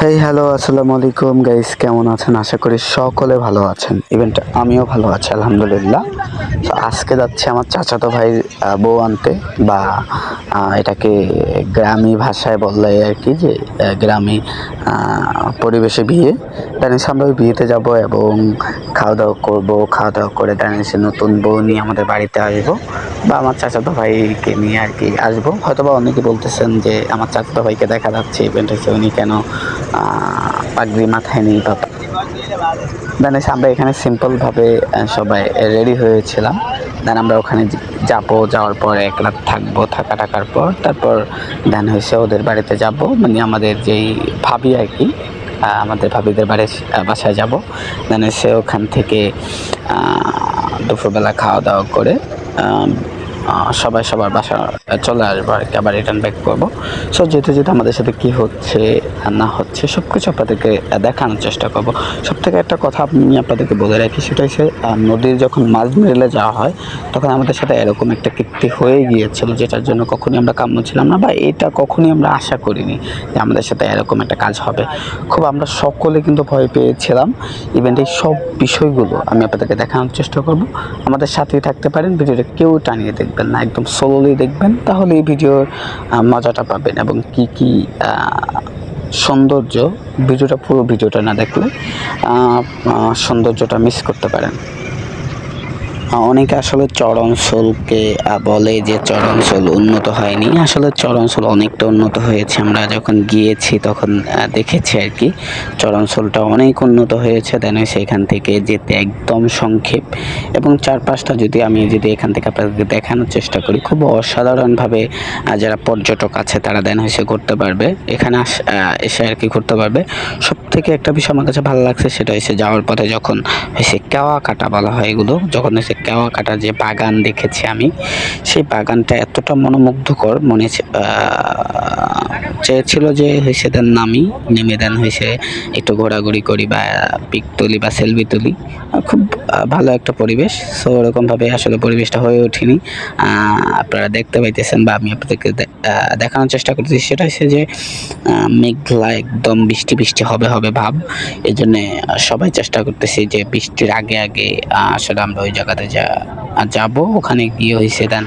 Hey hello আসসালামু আলাইকুম guys কেমন আছেন? আশা করি সকলে ভালো আছেন। ইভেন্ট আমিও ভালো আছি, আলহামদুলিল্লাহ। তো আজকে যাচ্ছে আমার চাচাতো ভাই বউ আনতে, বা এটাকে গ্রামী ভাষায় বললে আর কি যে গ্রামী পরিবেশে বিয়ে। জানিস আমরা বিয়েতে যাব এবং খাওয়া দাওয়া করব খাওয়া দাওয়া করে জানিস নতুন বউ নিয়ে আমাদের বাড়িতে আসব, বা আমার চাচাতো ভাইকে নিয়ে আর কি আসব। হয়তো বা অনেকে বলতেছেন যে, আমার চাচাতো ভাইকে দেখা যাচ্ছে ইভেন্ট হচ্ছে উনি কেন পাগড়ি মাথায় নেই বা জানিস আমরা এখানে সিম্পলভাবে সবাই রেডি হয়েছিলাম। দেন আমরা ওখানে যাব, যাওয়ার পর এক রাত থাকব, থাকা টাকার পর। তারপর দেন হয়েছে ওদের বাড়িতে যাব। মানে আমাদের যেই ভাবি আর কি আমাদের ভাবিদের বাড়ি বাসায় যাব। দেন এসে ওখান থেকে দুপুরবেলা খাওয়া দাওয়া করে সবাই সবার বাসা চলে আসব আর কি, আবার রিটার্ন ব্যাক করব। সো যেতে যেতে আমাদের সাথে কি হচ্ছে না হচ্ছে সব কিছু আপনাদেরকে দেখানোর চেষ্টা করব। সব থেকে একটা কথা আমি আপনাদেরকে বলে রাখি, সেটা হচ্ছে নদীর যখন মাছ মেরেলে যাওয়া হয়, তখন আমাদের সাথে এরকম একটা কীর্তি হয়ে গিয়েছিল, যেটার জন্য কখনই আমরা কাম্য ছিলাম না, বা এটা কখনই আমরা আশা করিনি যে আমাদের সাথে এরকম একটা কাজ হবে। খুব আমরা সকলে কিন্তু ভয় পেয়েছিলাম। ইভেন এই সব বিষয়গুলো আমি আপনাদেরকে দেখানোর চেষ্টা করব। আমাদের সাথেই থাকতে পারেন, ভিডিওটা কেউ টানিয়ে দেখবেন না, একদম সোলোলি দেখবেন, তাহলে এই ভিডিওর মজাটা পাবেন এবং কি কি সৌন্দর্য, ভিডিওটা, পুরো ভিডিওটা না দেখলে সৌন্দর্যটা মিস করতে পারেন। অনেকে আসলে চর বলে যে চর উন্নত হয়নি। আসলে চর অঞ্চল অনেকটা উন্নত হয়েছে। আমরা যখন গিয়েছি তখন দেখেছি আর কি চর অনেক উন্নত হয়েছে। দেন সেখান থেকে যেতে একদম সংক্ষেপ। এবং চারপাশটা যদি আমি যদি এখান থেকে আপনাদেরকে দেখানোর চেষ্টা করি, খুব অসাধারণভাবে যারা পর্যটক আছে তারা দেন হয়েছে ঘুরতে পারবে। এখানে এসে আর কি ঘুরতে পারবে। সব থেকে একটা বিষয় আমার কাছে ভালো লাগছে সেটা হচ্ছে যাওয়ার পথে যখন হয়েছে কেওয়া কাটা বলা হয় এগুলো, যখন হয়েছে কেওয়া কাটা যে বাগান দেখেছি আমি, সেই বাগানটা এতটা মনোমুগ্ধকর, মনে চেয়েছিল যে হয়েছে দেন নামি, নেমে দেন হয়েছে একটু ঘোরাঘুরি করি বা পিক তুলি বা সেলফি তুলি। খুব ভালো একটা পরিবেশ। সো ওরকমভাবে আসলে পরিবেশটা হয়ে ওঠেনি। আপনারা দেখতে পাইতেছেন বা আমি আপনাদেরকে দেখানোর চেষ্টা করতেছি। সেটা হচ্ছে যে মেঘলা একদম বৃষ্টি বৃষ্টি, হবে হবে ভাব। এই জন্যে সবাই চেষ্টা করতেছি যে বৃষ্টির আগে আগে আসলে আমরা ওই জায়গাতে যা যাব ওখানে গিয়ে হয়েছে দেন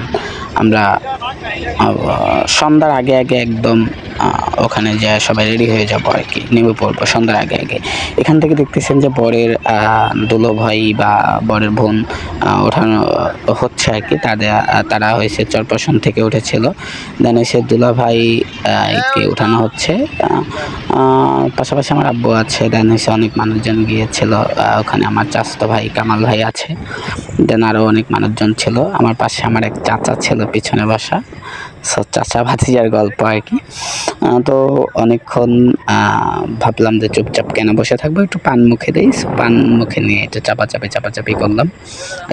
আমরা সন্ধ্যার আগে আগে একদম ওখানে যা সবাই রেডি হয়ে যাব আর কি, নেমে পড়ব সন্ধ্যার আগে আগে। এখান থেকে দেখতেছেন যে বরের দুলো ভাই বা বরের বোন ওঠানো হচ্ছে আর কি। তাদের তারা হয়েছে চরপশন থেকে উঠেছিল। দেন এসে দুলা ভাই কে উঠানো হচ্ছে। পাশাপাশি আমার আব্বু আছে। দেন হয়েছে অনেক মানুষজন গিয়েছিল। ওখানে আমার চাচতো ভাই, কামাল ভাই আছে। দেন আরও অনেক মানুষজন ছিল। আমার পাশে আমার এক চাচা ছিল পিছনে বসা। চাচা ভাতিজার গল্প আর কি। তো অনেকক্ষণ ভাবলাম যে চুপচাপ কেন বসে থাকব, একটু পান মুখে দিই। পান মুখে নিয়ে একটু চাপাচাপি চাপাচাপি করলাম।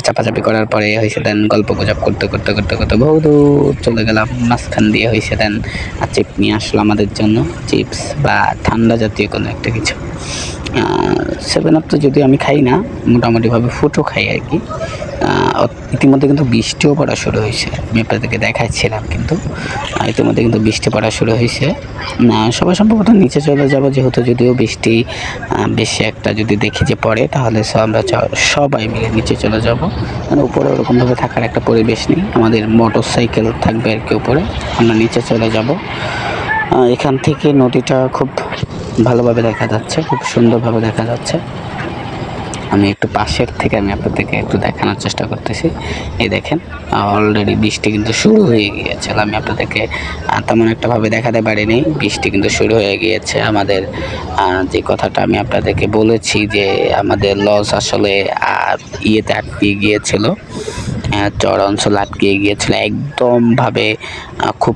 চাপাচাপি করার পরে হয়েছে দেন গল্প গুজব করতে করতে করতে করতে বহু দূর চলে গেলাম। মাঝখান দিয়ে হয়েছে দেন চিপ নিয়ে আসলো আমাদের জন্য। চিপস বা ঠান্ডা জাতীয় কোনো একটা কিছু। সেভেন আপ তো যদিও আমি খাই না, মোটামুটিভাবে ফুটো খাই আর কি। ইতিমধ্যে কিন্তু বৃষ্টিও পড়া শুরু হয়েছে। আমি আপনাদেরকে দেখাচ্ছিলাম কিন্তু ইতিমধ্যে কিন্তু বৃষ্টি পড়া শুরু হয়েছে। সবাই সম্ভবত নিচে চলে যাব যেহেতু যদিও বৃষ্টি বেশি একটা যদি দেখি যে পড়ে, তাহলে আমরা সবাই মিলে নিচে চলে যাব। মানে উপরে ওরকমভাবে থাকার একটা পরিবেশ নেই। আমাদের মোটর সাইকেল থাকবে আর কি উপরে। আমরা নিচে চলে যাব। এখান থেকে নদীটা খুব ভালোভাবে দেখা যাচ্ছে, খুব সুন্দরভাবে দেখা যাচ্ছে। আমি একটু পাশের থেকে, আমি আপনাদেরকে একটু দেখানোর চেষ্টা করতেছি। এই দেখেন অলরেডি বৃষ্টি কিন্তু শুরু হয়ে গিয়েছিল আমি আপনাদেরকে তেমন একটাভাবে দেখাতে পারিনি। বৃষ্টি কিন্তু শুরু হয়ে গিয়েছে। আমাদের যে কথাটা আমি আপনাদেরকে বলেছি যে আমাদের লস আসলে ইয়েতে আটকে গিয়েছিল। চর অঞ্চল আটকে গিয়েছিল একদম ভাবে আহ, খুব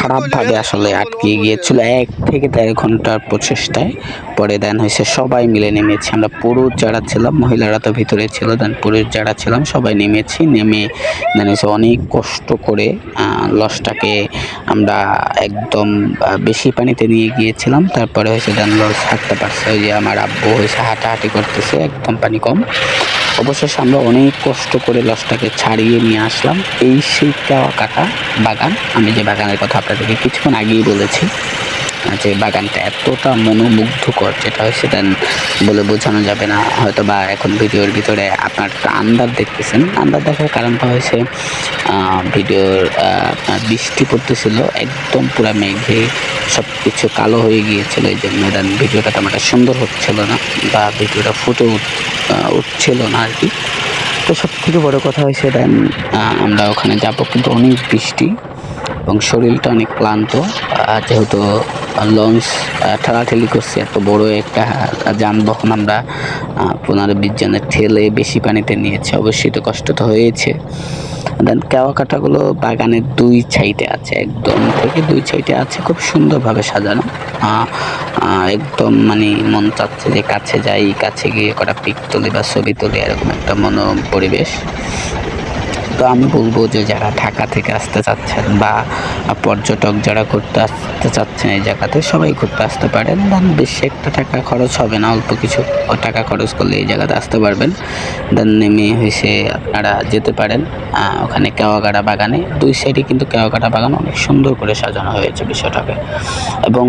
খারাপভাবে আসলে আটকে গিয়েছিল। এক থেকে দেড় ঘণ্টার প্রচেষ্টায় পরে দেন হয়েছে সবাই মিলে নেমেছি। আমরা পুরুষ যারা ছিলাম মহিলারা তো ভিতরে ছিল দেন পুরুষ যারা ছিলাম সবাই নেমেছি। নেমে দেন হয়েছে অনেক কষ্ট করে লসটাকে আমরা একদম বেশি পানিতে নিয়ে গিয়েছিলাম। তারপরে হয়েছে দেন লস হাঁটতে পারছে। ওই যে আমার আব্বু হয়েছে হাঁটাহাঁটি করতেছে একদম পানি কম। অবশেষে আমরা অনেক কষ্ট করে লসটাকে ছাড়িয়ে নিয়ে আসলাম। এই সেই কাটা বাগান। আমি যে বাগানের কথা আপনাদেরকে কিছুক্ষণ আগেই বলেছি যে বাগানটা এতটা মনোমুগ্ধকর, যেটা দেন বলে বোঝানো যাবে না। হয়তো বা এখন ভিডিওর ভিতরে আপনার আন্দাজ দেখতেছেন। আন্দাজ দেখার কারণটা হয়েছে ভিডিওর আপনার বৃষ্টি পড়তেছিল, একদম পুরো মেঘে সব কিছু কালো হয়ে গিয়েছিল। এই জন্য দেন ভিডিওটা তেমন সুন্দর হচ্ছিল না বা ভিডিওটা ফুটে উঠ উঠছিল না আর কি। তো সব থেকে বড়ো কথা হয়েছে দেন আমরা ওখানে যাব কিন্তু অনেক বৃষ্টি এবং শরীরটা অনেক ক্লান্ত। যেহেতু লঞ্চ ঠেলাঠেলি করছে। এত বড় একটা যানবাহন আমরা পনেরো ঠেলে বেশি পানিতে নিয়েছে। অবশ্যই তো কষ্ট তো হয়েছে। দেন কেওয়া কাটাগুলো বাগানের দুই সাইডে আছে, একদম থেকে দুই সাইডে আছে। খুব সুন্দরভাবে সাজানো। একদম মানে মন চাচ্ছে যে কাছে যাই, কাছে গিয়ে কটা পিক তুলি বা ছবি তুলি, এরকম একটা মনো পরিবেশ তো আমি বলব যে যারা ঢাকা থেকে আসতে চাচ্ছেন বা পর্যটক যারা ঘুরতে আসতে চাচ্ছেন এই জায়গাতে সবাই ঘুরতে আসতে পারেন। দেন বেশি একটা টাকা খরচ হবে না, অল্প কিছু টাকা খরচ করলে এই জায়গাতে আসতে পারবেন। দেন নেমে হয়েছে আপনারা যেতে পারেন। ওখানে কেওয়াগাড়া বাগানে। দুই সাইডে কিন্তু কেওয়াগাড়া বাগান অনেক সুন্দর করে সাজানো হয়েছে বিষয়টাকে। এবং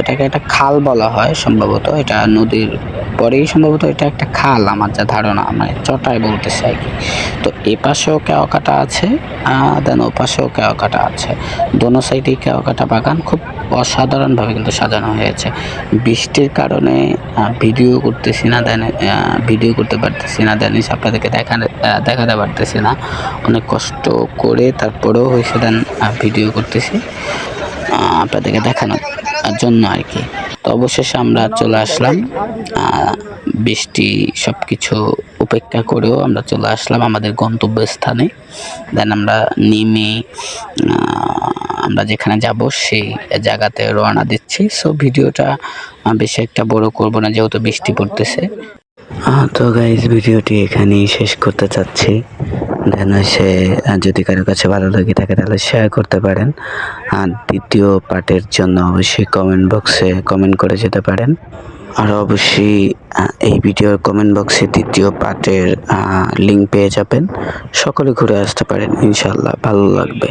এটাকে একটা খাল বলা হয় সম্ভবত। এটা নদীর পরেই সম্ভবত এটা একটা খাল আমার যা ধারণা মানে চটাই বলতেছে আর কি। তো এ পাশেও কেওয়াকাটা আছে দেন ও পাশেও কেওয়াকাটা আছে। দোনো সাইডেই কেওয়াকাটা বাগান খুব অসাধারণভাবে কিন্তু সাজানো হয়েছে। বৃষ্টির কারণে ভিডিও করতেছি না, দেন ভিডিও করতে পারতেছি না, দেন আপনাদেরকে দেখা দেখাতে পারতেছি না। অনেক কষ্ট করে তারপরেও হয়েছে, দেন ভিডিও করতেছি। আপনাদেরকে দেখানোর জন্য আর কি। তো অবশেষে আমরা চলে আসলাম। বৃষ্টি সব কিছু উপেক্ষা করেও আমরা চলে আসলাম আমাদের গন্তব্যস্থানে। দেন আমরা নেমে আমরা যেখানে যাব সেই জায়গাতে রওনা দিচ্ছি। সো ভিডিওটা বেশি একটা বড় করব না, যেহেতু বৃষ্টি পড়তেছে। তো গাইজ ভিডিওটি এখানেই শেষ করতে চাচ্ছি। দেন সে যদি কারও কাছে ভালো লাগে থাকে তাহলে শেয়ার করতে পারেন। আর দ্বিতীয় পার্টের জন্য অবশ্যই কমেন্ট বক্সে কমেন্ট করে যেতে পারেন। আর অবশ্যই এই ভিডিওর কমেন্ট বক্সে দ্বিতীয় পার্টের লিঙ্ক পেয়ে যাবেন। সকলে ঘুরে আসতে পারেন ইনশাল্লাহ ভালো লাগবে।